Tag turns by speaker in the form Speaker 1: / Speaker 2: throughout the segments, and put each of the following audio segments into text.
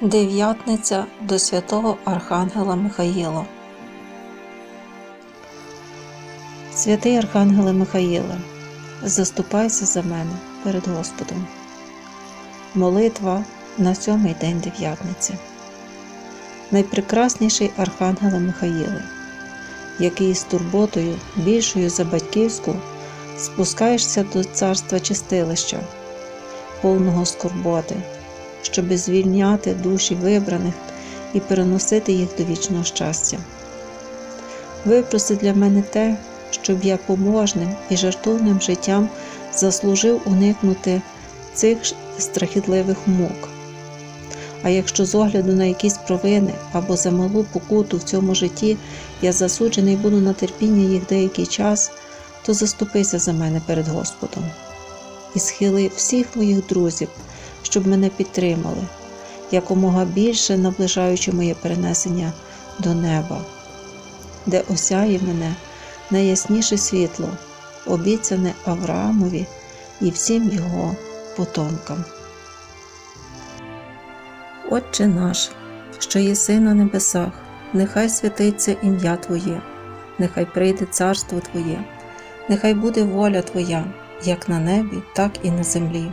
Speaker 1: Дев'ятниця до святого Архангела Михаїла. Святий Архангеле Михаїле, заступайся за мене перед Господом. Молитва на сьомий день дев'ятниці. Найпрекрасніший Архангеле Михаїле, який з турботою, більшою за батьківську, спускаєшся до царства чистилища, повного скорботи, щоби звільняти душі вибраних і переносити їх до вічного щастя. Випроси для мене те, щоб я поможним і жартовним життям заслужив уникнути цих страхітливих мук. А якщо з огляду на якісь провини або за малу покуту в цьому житті я засуджений буду на терпіння їх деякий час, то заступися за мене перед Господом і схили всіх моїх друзів, щоб мене підтримали, якомога більше наближаючи моє перенесення до неба, де осяє мене найясніше світло, обіцяне Авраамові і всім його потомкам. Отче наш, що єси на небесах, нехай святиться ім'я Твоє, нехай прийде царство Твоє, нехай буде воля Твоя, як на небі, так і на землі.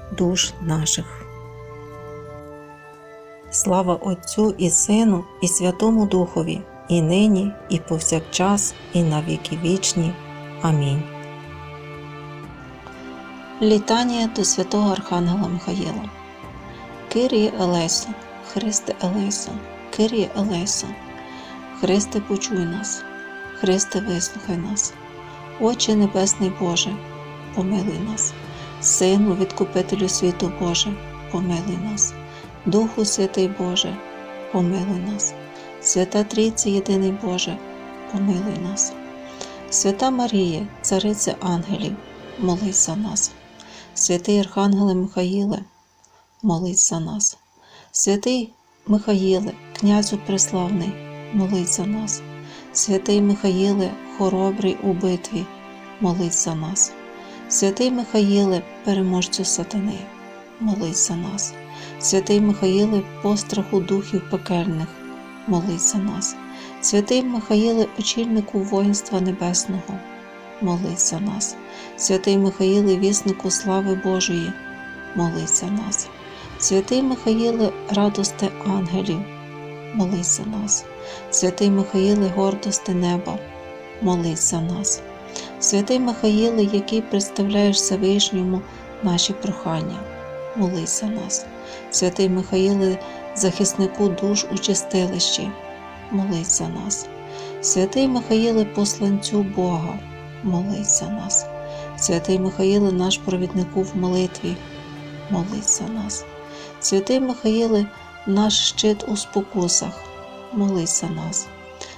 Speaker 1: душ наших. Слава Отцю і Сину, і Святому Духові, і нині, і повсякчас, і на віки вічні. Амінь. Літання до святого Архангела Михаїла. Киріє Елесо, Христе Елесо, Киріє Елесо, Христе, почуй нас, Христе, вислухай нас, Отче Небесний Боже, помилуй нас, Сину, Відкупителю світу Боже, помилуй нас, Духу Святий Боже, помилуй нас, Свята Трійці Єдиний Боже, помилуй нас, Свята Марія, Цариця Ангелів, молись за нас. Святий Архангеле Михаїле, молись за нас. Святий Михаїле, князю преславний, молись за нас. Святий Михаїле, хоробрий у битві, молись за нас. Святий Михаїле, переможцю сатани, молись за нас. Святий Михаїле, постраху духів пекельних, молись за нас. Святий Михаїле, очільнику воїнства небесного, молись за нас. Святий Михаїле, віснику слави Божої, молись за нас. Святий Михаїле, радости ангелів, молись за нас. Святий Михаїле, гордости неба, молись за нас. Святий Михаїле, який представляєш Всевишньому наші прохання, молись за нас. Святий Михаїле, захиснику душ у чистилищі, молись за нас. Святий Михаїле, посланцю Бога, молись за нас. Святий Михаїле, наш провіднику в молитві, молись за нас. Святий Михаїле, наш щит у спокусах, молись за нас.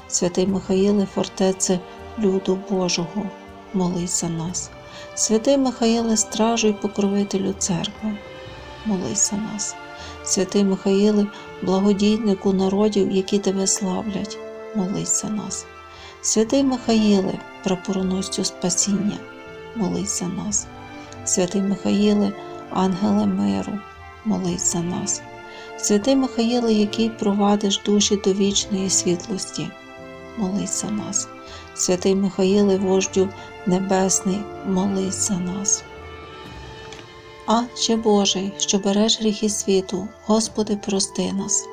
Speaker 1: Святий Михаїле, фортеце люду Божого, молись за нас. Святий Михаїле, стражу й покровителю церкви, молись за нас. Святий Михаїле, благодійнику народів, які тебе славлять, молись за нас. Святий Михаїле, прапороносцю спасіння, молись за нас. Святий Михаїле, ангеле миру, молись за нас. Святий Михаїле, який провадиш душі до вічної світлості, молись за нас. Святий Михаїле, вождю Небесний, молись за нас. Анче Божий, що береш гріхи світу, Господи, прости нас.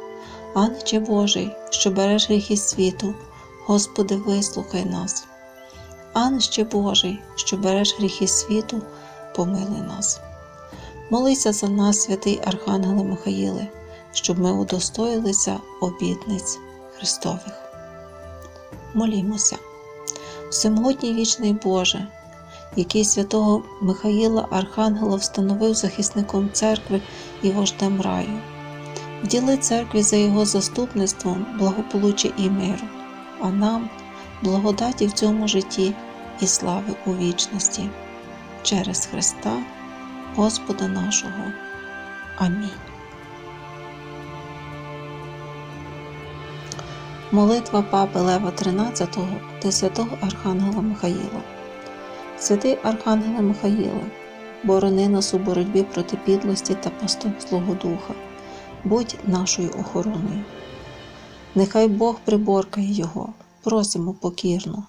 Speaker 1: Анче Божий, що береш гріхи світу, Господи, вислухай нас. Анче Божий, що береш гріхи світу, помилуй нас. Молися за нас, святий Архангеле Михаїле, щоб ми удостоїлися обітниць Христових. Молімося, Всемогутній вічний Боже, який святого Михаїла Архангела встановив захисником церкви і вождем раю. Вділи церкві за його заступництвом благополуччя і миру, а нам благодаті в цьому житті і слави у вічності. Через Христа, Господа нашого. Амінь. Молитва Папи Лева XIII до святого Архангела Михаїла. Святий Архангеле Михаїле, борони нас у боротьбі проти підлості та пасток Злого Духа, будь нашою охороною. Нехай Бог приборкає його, просимо покірно.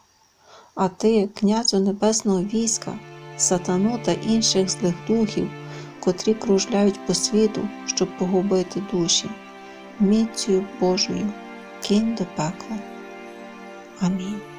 Speaker 1: А ти, князю небесного війська, сатану та інших злих духів, котрі кружляють по світу, щоб погубити душі, міцю Божою кинь до пекла. Амінь.